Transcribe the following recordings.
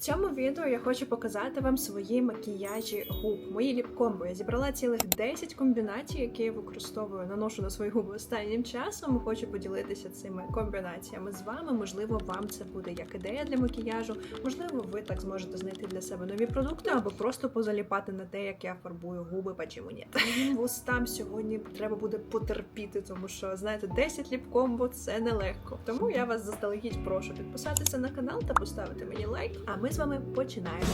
Цьому відео я хочу показати вам свої макіяжі губ, мої ліп-комбо. Я зібрала цілих 10 комбінацій, які я використовую, наношу на свої губи останнім часом. Хочу поділитися цими комбінаціями з вами. Можливо, вам це буде як ідея для макіяжу. Можливо, ви так зможете знайти для себе нові продукти або просто позаліпати на те, як я фарбую губи, почему ні. Моїм вустам сьогодні треба буде потерпіти, тому що знаєте, 10 ліп-комбо це нелегко. Тому я вас заздалегідь прошу підписатися на канал та поставити мені лайк. А ми з вами починаємо.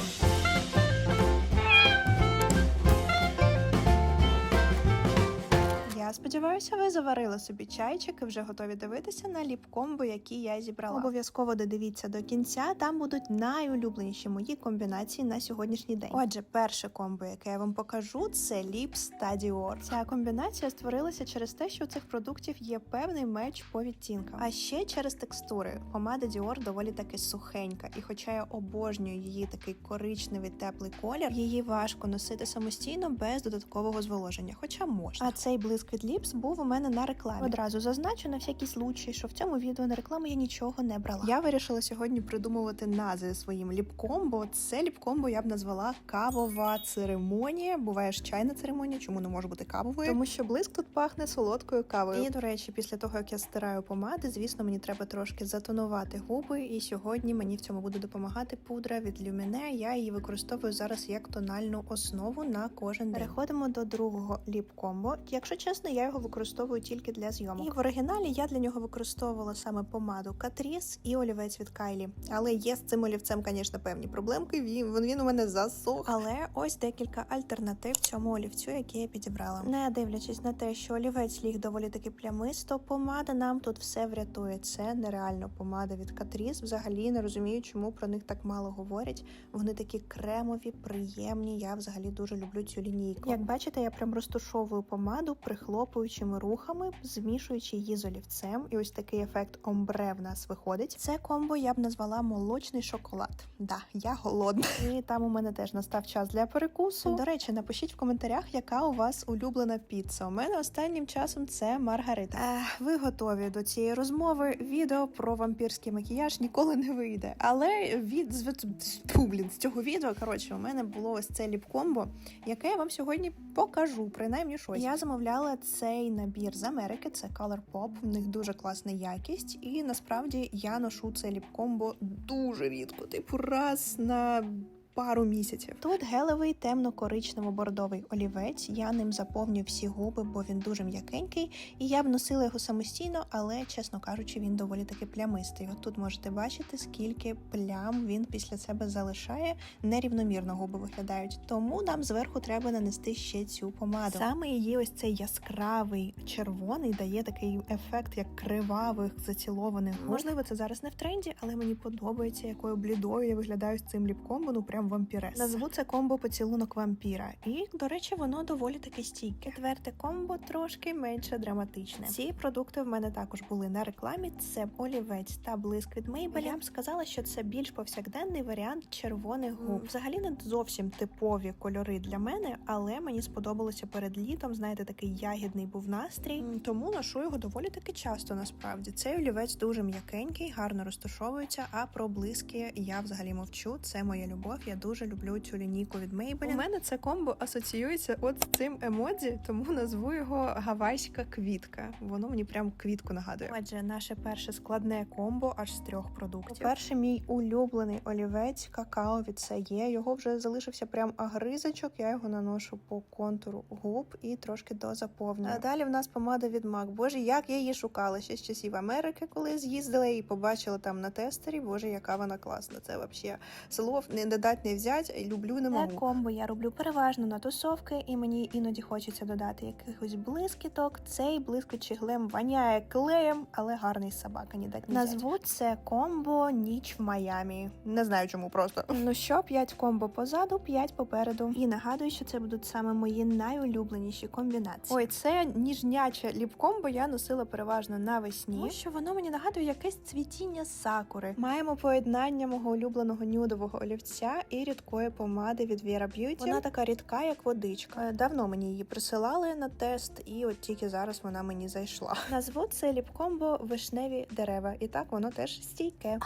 Я сподіваюся, ви заварили собі чайчик і вже готові дивитися на ліп-комбо, які я зібрала. Обов'язково додивіться до кінця. Там будуть найулюбленіші мої комбінації на сьогоднішній день. Отже, перше комбо, яке я вам покажу, це та Dior. Ця комбінація створилася через те, що у цих продуктів є певний меч по відтінкам, а ще через текстури. Помада Dior доволі таки сухенька, і хоча я обожнюю її такий коричневий теплий колір, її важко носити самостійно без додаткового зволоження, хоча можна. А цей блиск від Lips був у мене на рекламі. Одразу зазначу на всякий случай, що в цьому відео на рекламу я нічого не брала. Я вирішила сьогодні придумувати назви своїм ліпкомбо. Це ліпкомбо я б назвала кавова церемонія. Буває ж чайна церемонія, чому не може бути кавовою? Тому що блиск тут пахне солодкою кавою. І до речі, після того як я стираю помади, звісно, мені треба трошки затонувати губи. І сьогодні мені в цьому буде допомагати пудра від Lumine. Я її використовую зараз як тональну основу на кожен день. Переходимо до другого ліп-комбо. Якщо чесно, я його використовую тільки для зйомок. І в оригіналі я для нього використовувала саме помаду Catrice і олівець від Кайлі. Але є з цим олівцем, звісно, певні проблемки. Він він у мене засох. Але ось декілька альтернатив цьому олівцю, які я підібрала. Не дивлячись на те, що олівець ліг доволі таки плямисто, помада нам тут все врятує. Це нереально помада від Catrice. Взагалі не розумію, чому про них так мало говорять. Вони такі кремові, приємні. Я взагалі дуже люблю цю лінійку. Як бачите, я прям розтушовую помаду прихлопуючими рухами, змішуючи її з олівцем. І ось такий ефект омбре в нас виходить. Це комбо я б назвала молочний шоколад. Да, я голодна. І там у мене теж настав час для перекусу. До речі, напишіть в коментарях, яка у вас улюблена піца. У мене останнім часом це маргарита. Ех, ви готові до цієї розмови? Відео про вампірський макіяж ніколи не вийде. Але від блін, з цього відео коротше, у мене було ось це ліп-комбо, яке я вам сьогодні покажу. Принаймні щось. Я замовляла цей набір з Америки. Це Color Pop. В них дуже класна якість, і насправді я ношу це ліпкомбо дуже рідко. Типу раз на пару місяців. Тут гелевий темно-коричнево-бордовий олівець. Я ним заповнюю всі губи, бо він дуже м'якенький. І я б носила його самостійно, але, чесно кажучи, він доволі таки плямистий. От тут можете бачити, скільки плям він після себе залишає. Нерівномірно губи виглядають. Тому нам зверху треба нанести ще цю помаду. Саме її ось цей яскравий червоний дає такий ефект, як кривавих зацілованих. Можливо, це зараз не в тренді, але мені подобається, якою блідою я виглядаю з цим ліпкомбо. Ну прям вампірес. Назву це комбо поцілунок вампіра. І, до речі, воно доволі таки стійке. Четверте комбо трошки менше драматичне. Ці продукти в мене також були на рекламі. Це олівець та блиск від Maybelline. Я б сказала, що це більш повсякденний варіант червоних губ. Взагалі не зовсім типові кольори для мене, але мені сподобалося перед літом. Знаєте, такий ягідний був настрій. Тому ношу його доволі таки часто. Насправді цей олівець дуже м'якенький, гарно розташовується. А про блиски я взагалі мовчу. Це моя любов. Я дуже люблю цю лінійку від Maybelline. У мене це комбо асоціюється от з цим емодзі, тому назву його гавайська квітка. Воно мені прям квітку нагадує. Отже, наше перше складне комбо аж з трьох продуктів. Перше, мій улюблений олівець какао від Сає. Його вже залишився прям агризочок. Я його наношу по контуру губ і трошки дозаповнюю. А далі в нас помада від MAC. Боже, як я її шукала ще з часів Америки, коли з'їздила і побачила там на тестері. Боже, яка вона класна. Це взагалі слов не додать, не взять. Люблю не можу. Це комбо я роблю переважно на тусовки, і мені іноді хочеться додати якихось блискіток. Цей блискучий глем воняє клеєм, але гарний собака не дать не. Назву це комбо ніч в Майамі. Не знаю чому просто. Ну що, 5 комбо позаду, 5 попереду. І нагадую, що це будуть саме мої найулюбленіші комбінації. Ой, це ніжняче ліп-комбо я носила переважно навесні. Тому що воно мені нагадує якесь цвітіння сакури. Маємо поєднання мого улюбленого нюдового олівця і рідкої помади від Vera Beauty. Вона така рідка, як водичка. Е, Давно мені її присилали на тест, і от тільки зараз вона мені зайшла. Назву це ліпкомбо вишневі дерева, і так воно теж стійке.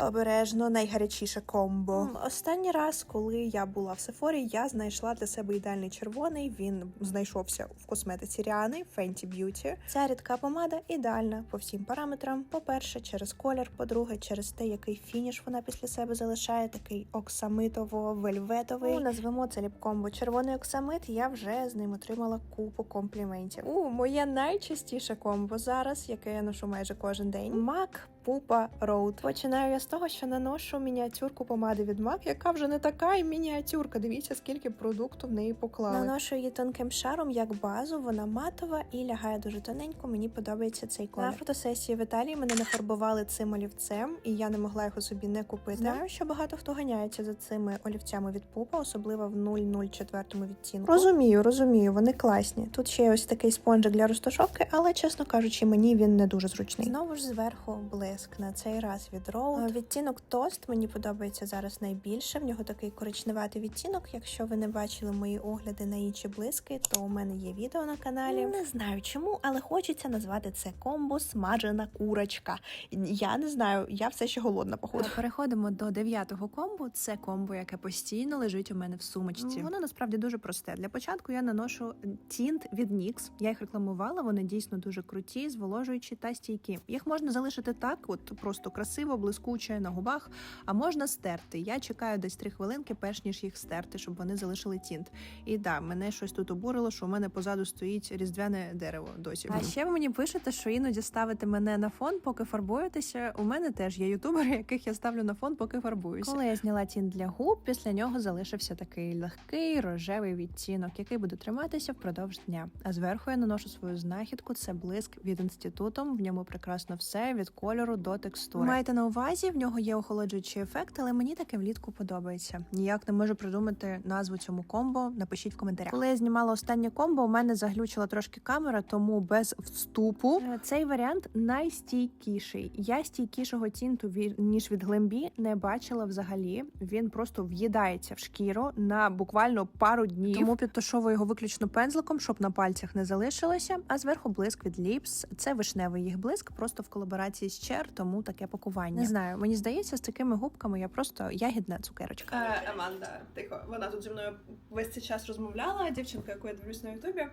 Обережно найгарячіше комбо. Останній раз, коли я була в Сефорі, я знайшла для себе ідеальний червоний. Він знайшовся в косметиці Ріани Fenty Beauty. Ця рідка помада ідеальна по всім параметрам. По-перше, через колір, по-друге, через те, який фініш вона після себе залишає, такий оксамитово-вельветовий. Ну, назвемо це ліпкомбо червоний оксамит. Я вже з ним отримала купу компліментів. У моє найчастіше комбо зараз, яке я ношу майже кожен день. Мак Пупа Роуд. Починаю я з того, що наношу мініатюрку помади від MAC, яка вже не така і мініатюрка. Дивіться, скільки продукту в неї поклали. Наношу її тонким шаром як базу. Вона матова і лягає дуже тоненько. Мені подобається цей колір. На фотосесії в Італії мене нафарбували цим олівцем, і я не могла його собі не купити. Знаю, що багато хто ганяється за цими олівцями від пупа, особливо в 004 відтінку. Розумію, розумію, вони класні. Тут ще є ось такий спонжик для розташовки, але чесно кажучи, мені він не дуже зручний. Знову ж зверху блиск на цей раз від Road. Відтінок тост мені подобається зараз найбільше. В нього такий коричневатий відтінок. Якщо ви не бачили мої огляди на інші блиски, то у мене є відео на каналі. Не знаю чому, але хочеться назвати це комбо смажена курочка. Я не знаю, я все ще голодна, походу. Переходимо до дев'ятого комбо. Це комбо, яке постійно лежить у мене в сумочці. Воно насправді дуже просте. Для початку я наношу тінт від NYX. Я їх рекламувала. Вони дійсно дуже круті, зволожуючі та стійкі. Їх можна залишити так, от просто красиво, блискуче на губах, а можна стерти. Я чекаю десь три хвилинки, перш ніж їх стерти, щоб вони залишили тінт. І да, мене щось тут обурило, що у мене позаду стоїть різдвяне дерево досі. А ще ви мені пишете, що іноді ставите мене на фон, поки фарбуєтеся. У мене теж є ютубери, яких я ставлю на фон, поки фарбуюся. Коли я зняла тінт для губ, після нього залишився такий легкий рожевий відтінок, який буде триматися впродовж дня. А зверху я наношу свою знахідку. Це блиск від інститутом. В ньому прекрасно все від кольору до текстури. Маєте на увазі, в нього є охолоджуючий ефект, але мені таке влітку подобається. Ніяк не можу придумати назву цьому комбо. Напишіть в коментарях. Коли я знімала останнє комбо, у мене заглючила трошки камера, тому без вступу Е, цей варіант найстійкіший. Я стійкішого тінту ніж від глембі не бачила взагалі. Він просто в'їдається в шкіру на буквально пару днів. Тому підтушовую його виключно пензликом, щоб на пальцях не залишилося. А зверху блиск від Lips. Це вишневий їх блиск, просто в колаборації з Чер, тому таке пакування. Не знаю, мені здається, з такими губками я просто ягідна цукерочка. Е, Аманда, тихо, вона тут зі мною весь цей час розмовляла, дівчинка, яку я дивлюсь на Ютубі.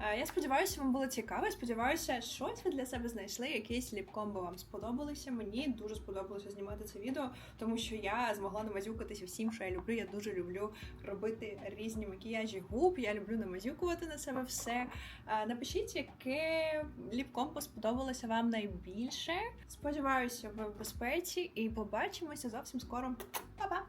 Е, Я сподіваюся, вам було цікаво. Сподіваюся, щось ви для себе знайшли, якісь ліпкомби вам сподобалися. Мені дуже сподобалося знімати це відео, тому що я змогла намазюкатися всім, що я люблю. Я дуже люблю робити різні макіяжі губ. Я люблю намазюкувати на себе все. Е, Напишіть, яке ліпкомбо сподобалося вам найбільше. Сподіваюся, ви в безпеці і побачимося зовсім скоро. Па-па!